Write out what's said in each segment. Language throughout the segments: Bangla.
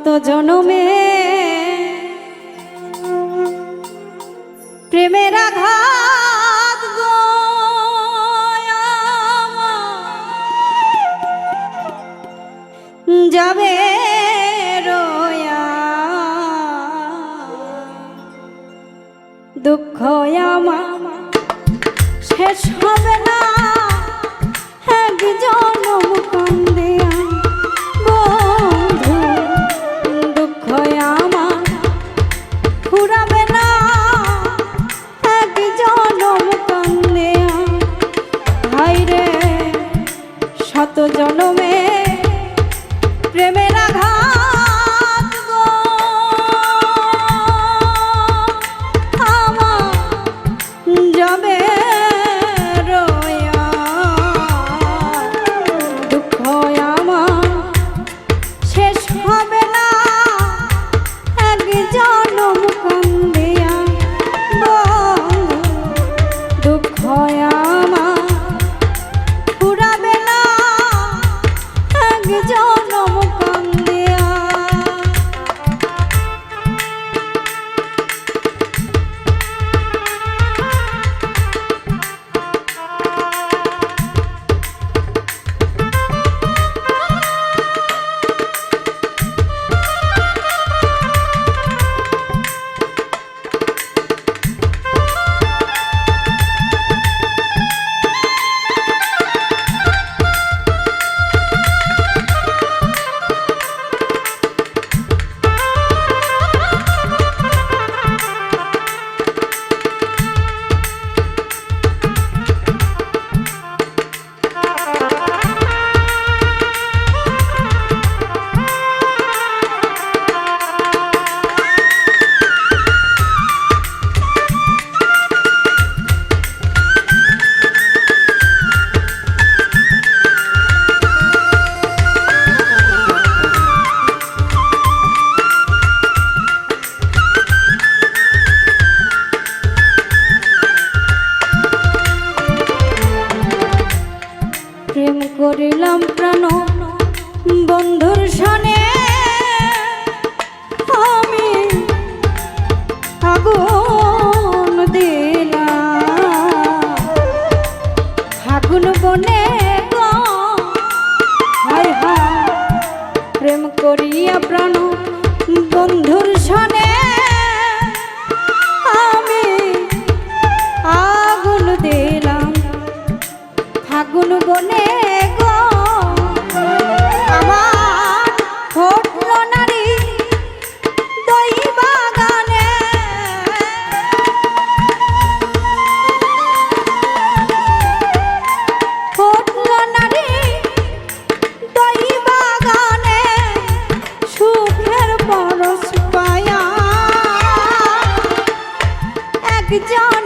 কত জনমে। প্রেমের আঘাত যাবে দুঃখ আমার। করিলাম প্রাণ বন্ধুর সনে। আমি আগুন দিলাম। আগুন বনে প্রেম করিয়া প্রাণ বন্ধুর সনে। আমি আগুন দিলাম। আগুন বনে Good.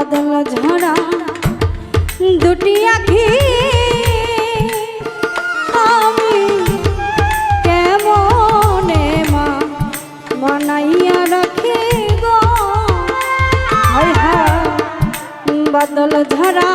বাদল ঝরা দুটি আখি আমি কেমনে মা মনাইয়া রাখি গো বাদল ঝরা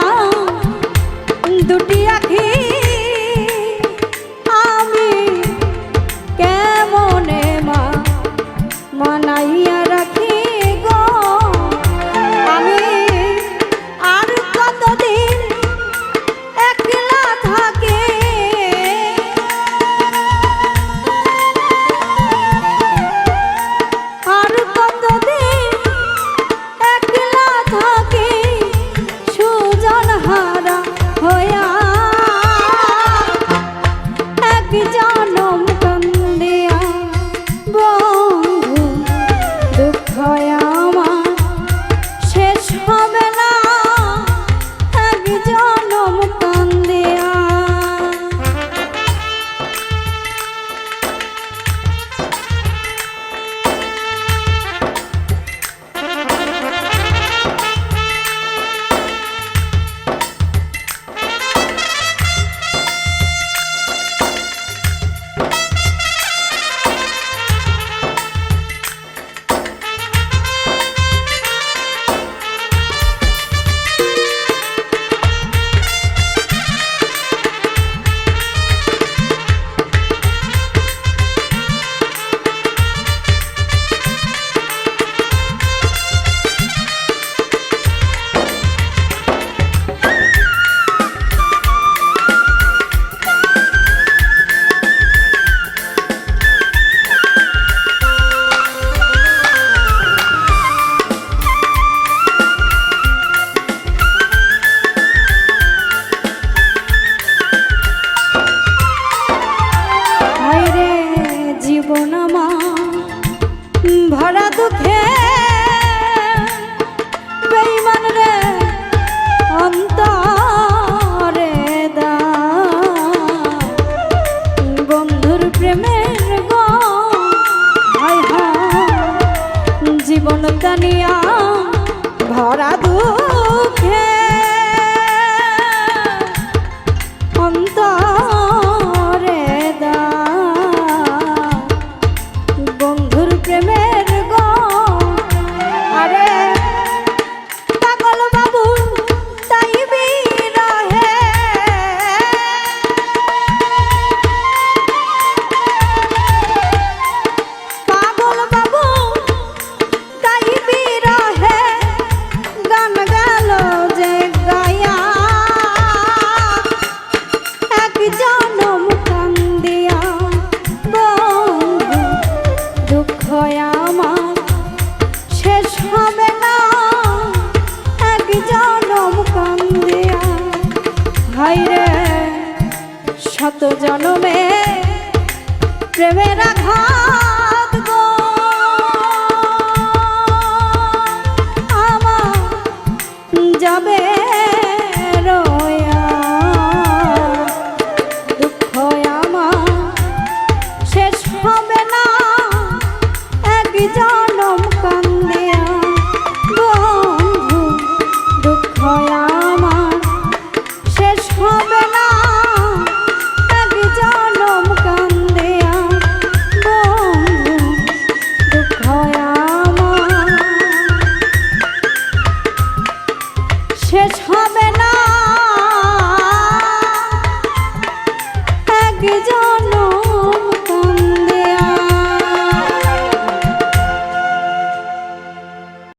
জনম কান্দিয়া। দুঃখ আমার শেষ হবে না। এক জনম কান্দিয়া। হাইরে শত জনমে প্রেমের আঘাত।